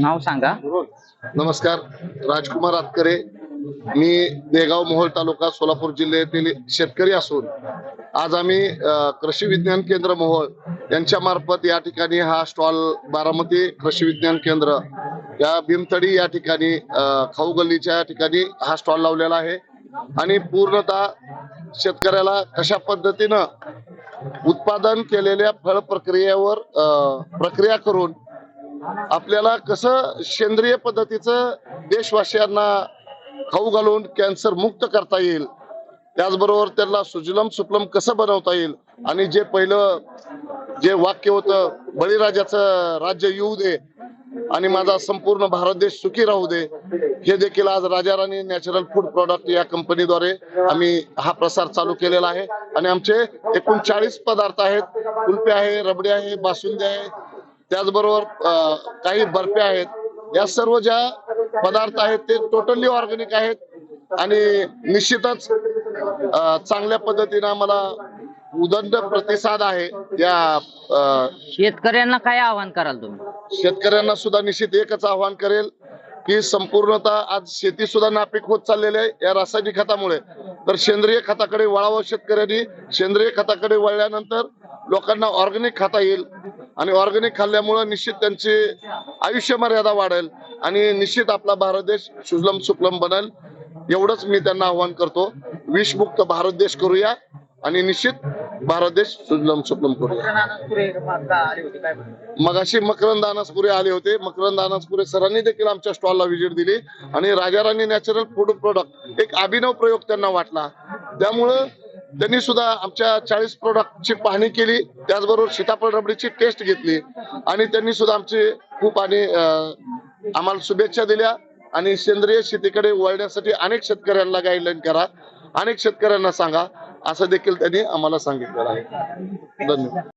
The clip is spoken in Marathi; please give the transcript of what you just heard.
नाव सांगा. नमस्कार राजकुमार आतकरे. मी देगाव मोहोळ तालुका सोलापूर जिल्ह्यातील शेतकरी असून आज आम्ही कृषी विज्ञान केंद्र मोहोळ यांच्या मार्फत या ठिकाणी हा स्टॉल बारामती कृषी विज्ञान केंद्र या भीमतडी या ठिकाणी खाऊ गल्लीच्या या ठिकाणी हा स्टॉल लावलेला आहे. आणि पूर्णतः शेतकऱ्याला कशा पद्धतीनं उत्पादन केलेल्या फळ प्रक्रियेवर प्रक्रिया करून आपल्याला कसं सेंद्रिय पद्धतीचं देशवासियांना खाऊ घालून कॅन्सर मुक्त करता येईल त्याचबरोबर त्यांना सुजलम सुफलम कसं बनवता येईल आणि जे पहिलं जे वाक्य होतं बळीराजाचं राज्य येऊ दे आणि माझा संपूर्ण भारत देश सुखी राहू दे हे देखील आज Raja Rani natural food product या कंपनीद्वारे आम्ही हा प्रसार चालू केलेला आहे. आणि आमचे एकूण चाळीस पदार्थ आहेत. कुल्पे आहे रबडी आहे बासुंदी आहे त्याचबरोबर काही बर्फ्या आहेत. या सर्व ज्या पदार्थ आहेत ते टोटली ऑर्गॅनिक आहेत आणि निश्चितच चांगल्या पद्धतीनं आम्हाला उदंड प्रतिसाद आहे या शेतकऱ्यांना काय आवाहन कराल तुम्ही? शेतकऱ्यांना सुद्धा निश्चित एकच आव्हान करेल की संपूर्णतः आज शेती सुद्धा नापीक होत चाललेली आहे या रासायनिक खतामुळे. तर सेंद्रिय खताकडे वळावं शेतकऱ्यांनी. सेंद्रिय खताकडे वळल्यानंतर लोकांना ऑर्गॅनिक खाता येईल. आणि ऑर्गॅनिक खाल्ल्यामुळे निश्चित त्यांची आयुष्य मर्यादा वाढेल आणि निश्चित आपला भारत देश सुजलम सुफलम बनेल एवढंच मी त्यांना आव्हान करतो. विषमुक्त भारत देश करूया आणि निश्चित भारत देश सुजलम सुफलम करूया. मगाशी मकरंद अनासपुरे आले होते मकरंद अनासपुरे सरांनी देखील आमच्या स्टॉलला व्हिजिट दिली आणि Raja Rani natural food product एक अभिनव प्रयोग त्यांना वाटला. त्यामुळं त्यांनी सुद्धा आमच्या चाळीस प्रोडक्टची पाहणी केली. त्याचबरोबर सीताफळ रबडीची टेस्ट घेतली. आणि त्यांनी सुद्धा आमची खूप आणि आम्हाला शुभेच्छा दिल्या. आणि सेंद्रिय शेतीकडे वळण्यासाठी अनेक शेतकऱ्यांना गाईडलाईन करा. अनेक शेतकऱ्यांना सांगा. असं देखील त्यांनी आम्हाला सांगितलेलं आहे. धन्यवाद.